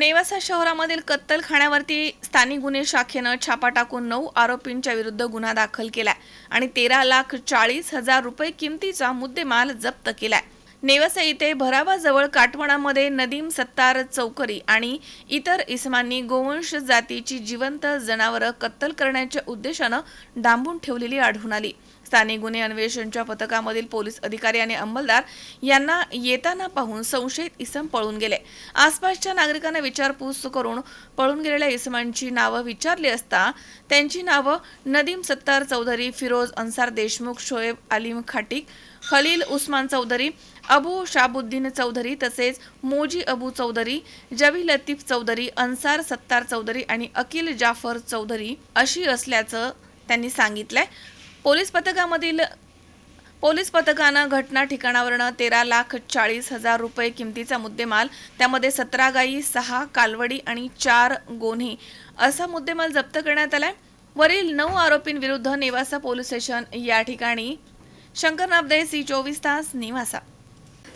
नेवासा शहरामधील कत्तलखान्यावरती स्थानिक गुन्हे शाखेनं छापा टाकून नऊ आरोपींच्या विरुद्ध गुन्हा दाखल केलाय आणि तेरा लाख चाळीस हजार रुपये किमतीचा मुद्देमाल जप्त केलाय. नेवासा इथे भरावाजवळ काटवणामध्ये नदीम सत्तार चौकरी आणि इतर इसमांनी गोवंश जातीची जिवंत जनावरं कत्तल करण्याच्या उद्देशानं डांबून ठेवलेली आढळून आली. स्थानिक गुन्हे अन्वेषणच्या पथकामधील पोलीस अधिकारी आणि अंमलदार यांना येताना पाहून संशयित इसम पळून गेले. आसपासच्या नागरिकांना विचारपूस करून पळून गेलेल्या इसमांची नावं विचारली असता त्यांची नावं नदीम सत्तार चौधरी फिरोज अन्सार देशमुख शोएब अलीम खाटिक खलील उस्मान चौधरी अबू शाबुद्दीन चौधरी तसेच मोजी अबू चौधरी जवी लतीफ चौधरी अन्सार सत्तार चौधरी आणि अकिल जाफर चौधरी अशी असल्याचं त्यांनी सांगितलंय. पोलीस पथकामधील पोलीस पथकानं घटना ठिकाणावरनं तेरा लाख चाळीस हजार रुपये किमतीचा मुद्देमाल त्यामध्ये सतरा गायी सहा कालवडी आणि चार गोन्हे असा मुद्देमाल जप्त करण्यात आलाय. वरील नऊ आरोपींविरुद्ध नेवासा पोलीस स्टेशन या ठिकाणी. शंकर नाबदे सी चोवीस तास निवासा.